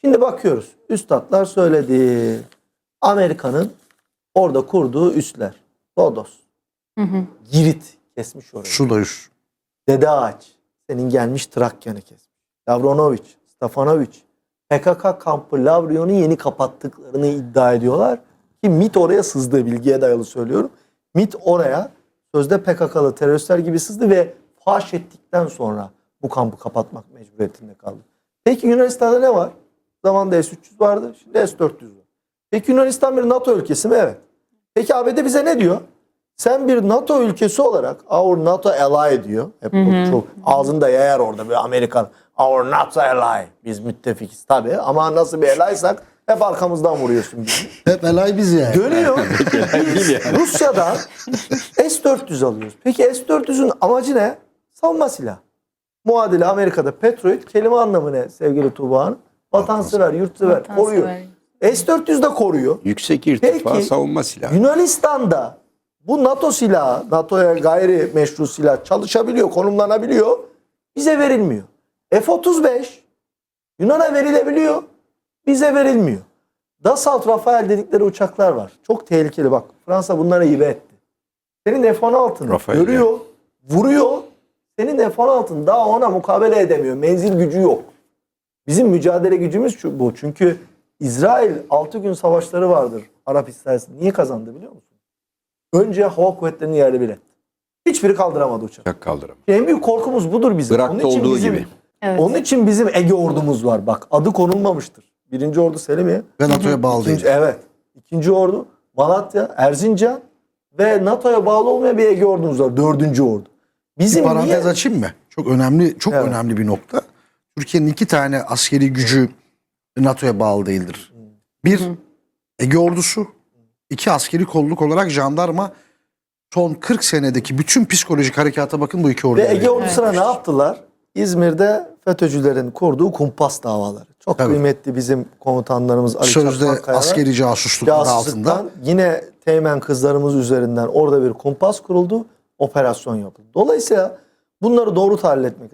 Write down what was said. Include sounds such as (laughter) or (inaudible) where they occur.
Şimdi bakıyoruz. Üstadlar söyledi. Amerika'nın orada kurduğu üsler. Rodos. Girit kesmiş orayı. Sudoyuz. Dede Ağaç. Senin gelmiş Trakya'nı kesmiş. Lavronovic, Stefanovic. PKK kampı Lavrion'u yeni kapattıklarını iddia ediyorlar. Ki MIT oraya sızdı. Bilgiye dayalı söylüyorum. MIT oraya sözde PKK'lı teröristler gibi sızdı ve faş ettikten sonra bu kampı kapatmak mecburiyetinde kaldı. Peki Yunanistan'da ne var? Zamanında S-300 vardı. Şimdi S-400 var. Peki Yunanistan bir NATO ülkesi mi? Evet. Peki ABD bize ne diyor? Sen bir NATO ülkesi olarak our NATO ally diyor. Hep bu çok ağzında yayar orada bir Amerikan. Our NATO ally. Biz müttefikiz tabii ama nasıl bir allysak hep arkamızdan vuruyorsun bizi. Hep elay biz yani. Dönüyor. (laughs) Biz Rusya'dan S-400 alıyoruz. Peki S-400'ün amacı ne? Savunma silahı. Muadili Amerika'da Patriot kelime anlamı ne sevgili Tuğba Hanım? Vatansever, yurtsever, koruyor. S-400 de koruyor. Yüksek irtifa Peki, savunma silahı. Yunanistan'da bu NATO silahı, NATO'ya gayri meşru silah çalışabiliyor, konumlanabiliyor. Bize verilmiyor. F-35 Yunan'a verilebiliyor, bize verilmiyor. Dassault Rafael dedikleri uçaklar var. Çok tehlikeli bak. Fransa bunlara hibe etti. Senin F-16'ını Rafael görüyor, vuruyor. Senin F-16'ın daha ona mukabele edemiyor. Menzil gücü yok. Bizim mücadele gücümüz şu- bu. Çünkü İsrail 6 gün savaşları vardır Arap İsrail'si. Niye kazandı biliyor musun? Önce hava kuvvetlerini yerle bir etti. Hiçbiri kaldıramadı uçak. Uçak kaldıramaz. En büyük korkumuz budur bizim. Irak'ta için olduğu bizim- gibi. Evet. Onun için bizim Ege ordumuz var. Bak adı konulmamıştır. Birinci ordu Selimiye. Ve NATO'ya bağlı İkinci, evet. İkinci ordu Malatya, Erzincan ve NATO'ya bağlı olmayan bir Ege ordumuz var. Dördüncü ordu. Bir Bizim parantez niye? açayım mı? Çok önemli, çok Evet. önemli bir nokta. Türkiye'nin iki tane askeri gücü NATO'ya bağlı değildir. Bir Ege ordusu, iki askeri kolluk olarak jandarma son 40 senedeki bütün psikolojik harekata bakın bu iki Ve orduya. Ege ordusuna ne yaptılar? İzmir'de FETÖ'cülerin kurduğu kumpas davaları. Çok Tabii. kıymetli bizim komutanlarımız Ali Sözde Çakmakaya. askeri casusluk adı altında. yine teğmen kızlarımız üzerinden orada bir kumpas kuruldu. Operasyon yapıldı. Dolayısıyla bunları doğru tahlil etmek lazım.